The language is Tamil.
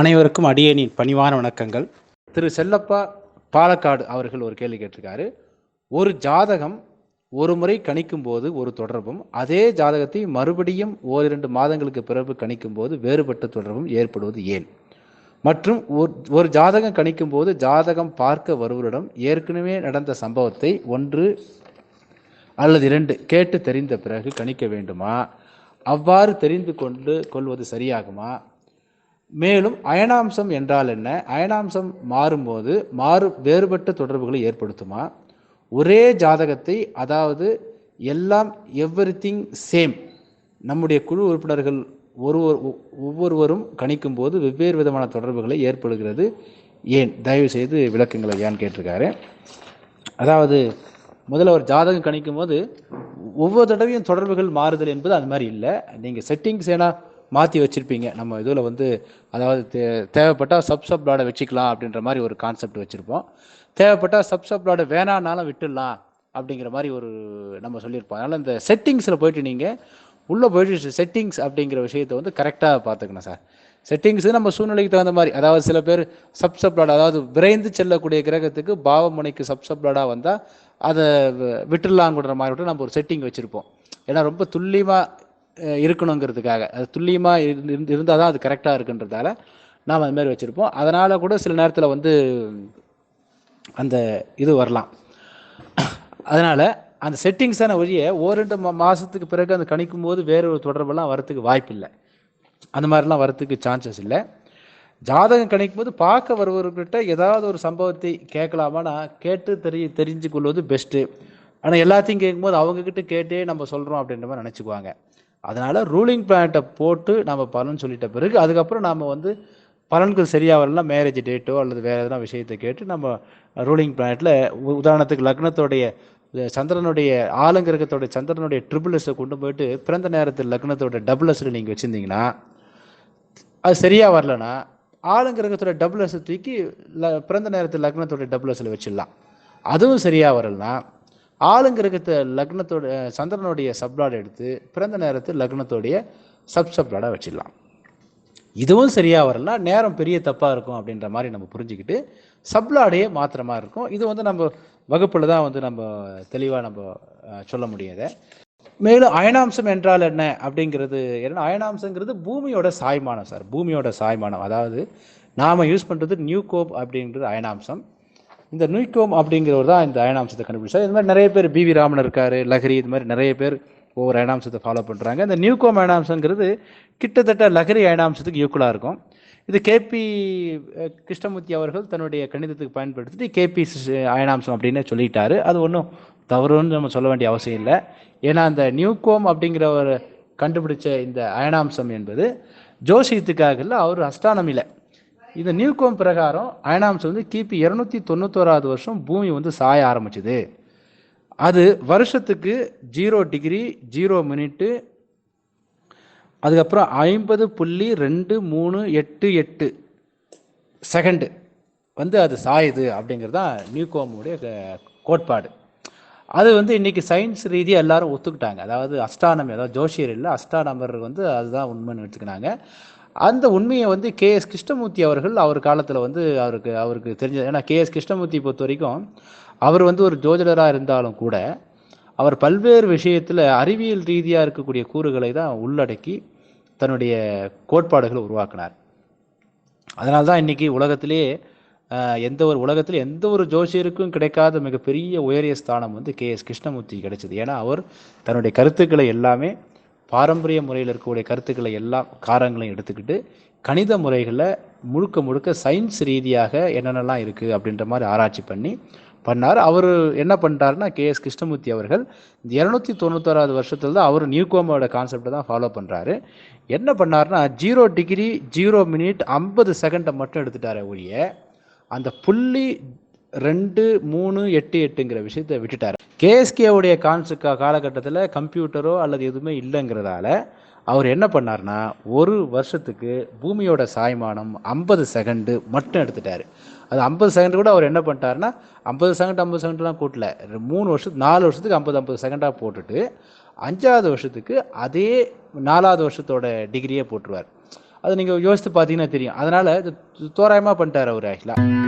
அனைவருக்கும் அடியேனின் பணிவான வணக்கங்கள். திரு செல்லப்பா பாலக்காடு அவர்கள் ஒரு கேள்வி கேட்டிருக்காரு. ஒரு ஜாதகம் ஒரு முறை கணிக்கும் போது ஒரு தொடர்பும் அதே ஜாதகத்தை மறுபடியும் ஓரிரண்டு மாதங்களுக்கு பிறகு கணிக்கும் போது வேறுபட்ட தொடர்பும் ஏற்படுவது ஏன்? மற்றும் ஒரு ஒரு ஜாதகம் கணிக்கும் போது ஜாதகம் பார்க்க வருவரிடம் ஏற்கனவே நடந்த சம்பவத்தை ஒன்று அல்லது இரண்டு கேட்டு தெரிந்த பிறகு கணிக்க வேண்டுமா? அவ்வாறு தெரிந்து கொண்டு கொள்வது சரியாகுமா? மேலும் அயனாம்சம் என்றால் என்ன? அயனாம்சம் மாறும்போது மாறு வேறுபட்ட தொடர்புகளை ஏற்படுத்துமா? ஒரே ஜாதகத்தை அதாவது எல்லாம் எவ்ரி திங் சேம் நம்முடைய குழு உறுப்பினர்கள் ஒருவர் ஒவ்வொருவரும் கணிக்கும் போது வெவ்வேறு விதமான தொடர்புகளை ஏற்படுகிறது. ஏன்? தயவு செய்து விளக்குங்களை ஏன்னு கேட்டிருக்காரு. அதாவது முதல்ல ஒரு ஜாதகம் கணிக்கும் போது ஒவ்வொரு தடவையும் தொடர்புகள் மாறுதல் என்பது அது மாதிரி இல்லை. நீங்கள் செட்டிங்ஸ் ஏன்னா மாற்றி வச்சுருப்பீங்க. நம்ம இதில் வந்து அதாவது தே தேவைப்பட்டால் சப் சப் லாடை வச்சுக்கலாம் அப்படின்ற மாதிரி ஒரு கான்செப்ட் வச்சுருப்போம். தேவைப்பட்டால் சப் சப் லாடை வேணான்னாலும் விட்டுடலாம் அப்படிங்கிற மாதிரி ஒரு நம்ம சொல்லியிருப்போம். அதனால் இந்த செட்டிங்ஸில் போயிட்டு நீங்கள் உள்ளே போயிட்டு செட்டிங்ஸ் அப்படிங்கிற விஷயத்தை வந்து கரெக்டாக பார்த்துக்கணும் சார். செட்டிங்ஸ் நம்ம சூழ்நிலைக்கு தகுந்த மாதிரி அதாவது சில பேர் சப் சப்ளாட் அதாவது விரைந்து செல்லக்கூடிய கிரகத்துக்கு பாவமுனைக்கு சப் சப்ளாடாக வந்தால் அதை விட்டுடலாங்கிற மாதிரி விட்டு நம்ம ஒரு செட்டிங் வச்சுருப்போம். ஏன்னா ரொம்ப துல்லியமாக இருக்கணுங்கிறதுக்காக. அது துல்லியமாக இருந்து இருந்தால் தான் அது கரெக்டாக இருக்குன்றதால நாம் அது மாதிரி வச்சுருப்போம். அதனால் கூட சில நேரத்தில் வந்து அந்த இது வரலாம். அதனால் அந்த செட்டிங்ஸான வழியை ஓரெண்டு மா மாதத்துக்கு பிறகு அந்த கணிக்கும் போது வேறு ஒரு தொடர்பெல்லாம் வரத்துக்கு வாய்ப்பில்லை. அந்த மாதிரிலாம் வரத்துக்கு சான்சஸ் இல்லை. ஜாதகம் கணிக்கும் போது பார்க்க வருவர்கிட்ட ஏதாவது ஒரு சம்பவத்தை கேட்கலாமான்னா கேட்டு தெரி தெரிஞ்சு கொள்வது பெஸ்ட்டு ஆனால் எல்லாத்தையும் கேட்கும்போது அவங்கக்கிட்ட கேட்டே நம்ம சொல்கிறோம் அப்படின்ற மாதிரி நினச்சிக்குவாங்க. அதனால் ரூலிங் பிளானட்டை போட்டு நம்ம பலன் சொல்லிட்ட பிறகு அதுக்கப்புறம் நாம் வந்து பலன்கள் சரியாக வரலாம் மேரேஜ் டேட்டோ அல்லது வேறு எதனா விஷயத்தை கேட்டு நம்ம ரூலிங் பிளானட்டில் உதாரணத்துக்கு லக்னத்தோடைய சந்திரனுடைய ஆலங்கிரகத்தோடைய சந்திரனுடைய ட்ரிபிள் கொண்டு போயிட்டு பிறந்த நேரத்தில் லக்னத்தோட டபுள்எஸ்ஸில் நீங்கள் வச்சுருந்தீங்கன்னா அது சரியாக வரலன்னா ஆளுங்கிரகத்தோட டபுள் தூக்கி ல பிறந்த நேரத்தில் லக்னத்தோட டபுள்எஸ்ஸில் வச்சிடலாம். அதுவும் சரியாக வரலன்னா ஆளுங்கிரகத்தை லக்னத்தோட சந்திரனுடைய சப்ளாட் எடுத்து பிறந்த நேரத்தில் லக்னத்தோடைய சப் சப்ளாடாக வச்சிடலாம். இதுவும் சரியாக வரல நேரம் பெரிய தப்பாக இருக்கும் அப்படின்ற மாதிரி நம்ம புரிஞ்சுக்கிட்டு சப்ளாடையே மாத்திர மாதிரி இருக்கும். இது வந்து நம்ம வகுப்பில் தான் வந்து நம்ம தெளிவாக நம்ம சொல்ல முடியாத மேலும் அயனாம்சம் என்றால் என்ன அப்படிங்கிறது என்ன அயனாம்சங்கிறது பூமியோட சாய்மானம் சார். பூமியோட சாய்மானம். அதாவது நாம் யூஸ் பண்ணுறது நியூகோப் அப்படின்றது அயனாம்சம். இந்த நியூகோம் அப்படிங்கிறவர் தான் இந்த அயனாம்சத்தை கண்டுபிடிச்சார். இது மாதிரி நிறைய பேர் பிவி ராமன் இருக்காரு லஹரி இது மாதிரி நிறைய பேர் ஒவ்வொரு அயனாம்சத்தை ஃபாலோ பண்ணுறாங்க இந்த நியூகோம் அயனாம்சங்கிறது கிட்டத்தட்ட லஹரி அயனாம்சத்துக்கு ஈக்குவலாக இருக்கும். இது கேபி கிருஷ்ணமூர்த்தி அவர்கள் தன்னுடைய கணிதத்துக்கு பயன்படுத்திட்டு கேபி அயனாம்சம் அப்படின்னு சொல்லிட்டாரு. அது ஒன்றும் தவறுன்னு நம்ம சொல்ல வேண்டிய அவசியம் இல்லை. ஏன்னா அந்த நியூகோம் அப்படிங்கிற ஒரு கண்டுபிடிச்ச இந்த அயனாம்சம் என்பது ஜோசியத்துக்காக இல்லை அவர் அஸ்ட்ரானமியில் இந்த நியூகோம் பிரகாரம் அயனாம்சம் வந்து கிபி இரநூத்தி தொண்ணூத்தோராவது வருஷம் பூமி வந்து சாய ஆரம்பிச்சுது. அது வருஷத்துக்கு ஜீரோ டிகிரி ஜீரோ மினிட்டு அதுக்கப்புறம் ஐம்பது புள்ளி ரெண்டு மூணு எட்டு எட்டு செகண்டு வந்து அது சாயுது அப்படிங்கிறது தான் நியூகோமுடைய கோட்பாடு. அது வந்து இன்னைக்கு சயின்ஸ் ரீதியாக எல்லாரும் ஒத்துக்கிட்டாங்க. அதாவது அஸ்ட்ரானமி அதாவது ஜோஷியர் இல்லை அஸ்ட்ரானமர் வந்து அதுதான் உண்மைன்னு எடுத்துக்கினாங்க. அந்த உண்மையை வந்து கே எஸ் கிருஷ்ணமூர்த்தி அவர்கள் அவர் காலத்தில் வந்து அவருக்கு அவருக்கு தெரிஞ்சது. ஏன்னா கே எஸ் கிருஷ்ணமூர்த்தி பொறுத்த வரைக்கும் அவர் வந்து ஒரு ஜோதிடராக இருந்தாலும் கூட அவர் பல்வேறு விஷயத்தில் அறிவியல் ரீதியாக இருக்கக்கூடிய கூறுகளை தான் உள்ளடக்கி தன்னுடைய கோட்பாடுகளை உருவாக்கினார். அதனால தான் இன்னைக்கு உலகத்திலே எந்த ஒரு உலகத்தில் எந்த ஒரு ஜோசியருக்கும் கிடைக்காத மிகப்பெரிய உயரிய ஸ்தானம் வந்து கே எஸ் கிருஷ்ணமூர்த்தி கிடைச்சது. ஏன்னா அவர் தன்னுடைய கருத்துக்களை எல்லாமே பாரம்பரிய முறையில் இருக்கக்கூடிய கருத்துக்களை எல்லா காரங்களையும் எடுத்துக்கிட்டு கணித முறைகளில் முழுக்க முழுக்க சயின்ஸ் ரீதியாக என்னென்னலாம் இருக்குது அப்படின்ற மாதிரி ஆராய்ச்சி பண்ணி பண்ணார். அவர் என்ன பண்ணிட்டாருன்னா கே. எஸ். கிருஷ்ணமூர்த்தி அவர்கள் இந்த இரநூத்தி தொண்ணூத்தோராவது வருஷத்துல தான் அவர் நியூகோமோட கான்செப்டை தான் ஃபாலோ பண்ணுறாரு என்ன பண்ணாருன்னா ஜீரோ டிகிரி ஜீரோ மினிட் ஐம்பது செகண்டை மட்டும் எடுத்துட்டார் ஒழிய அந்த புள்ளி ரெண்டு மூணு எட்டு எட்டுங்கிற விஷயத்தை விட்டுட்டார். கேஎஸ்கேவுடைய கான்சு காலகட்டத்தில் கம்ப்யூட்டரோ அல்லது எதுவுமே இல்லைங்கிறதால அவர் என்ன பண்ணார்னா ஒரு வருஷத்துக்கு பூமியோட சாய்மானம் ஐம்பது செகண்டு மட்டும் எடுத்துட்டார். அது ஐம்பது செகண்ட் கூட அவர் என்ன பண்ணிட்டாருன்னா ஐம்பது செகண்ட் ஐம்பது செகண்ட்லாம் கூட்டல. மூணு வருஷத்துக்கு நாலு வருஷத்துக்கு ஐம்பது ஐம்பது செகண்டாக போட்டுட்டு அஞ்சாவது வருஷத்துக்கு அதே நாலாவது வருஷத்தோட டிகிரியே போட்டுருவார். அது நீங்கள் யோசித்து பார்த்தீங்கன்னா தெரியும். அதனால் இது தோராயமாக பண்ணிட்டார் அவர் ஆக்சுவலாக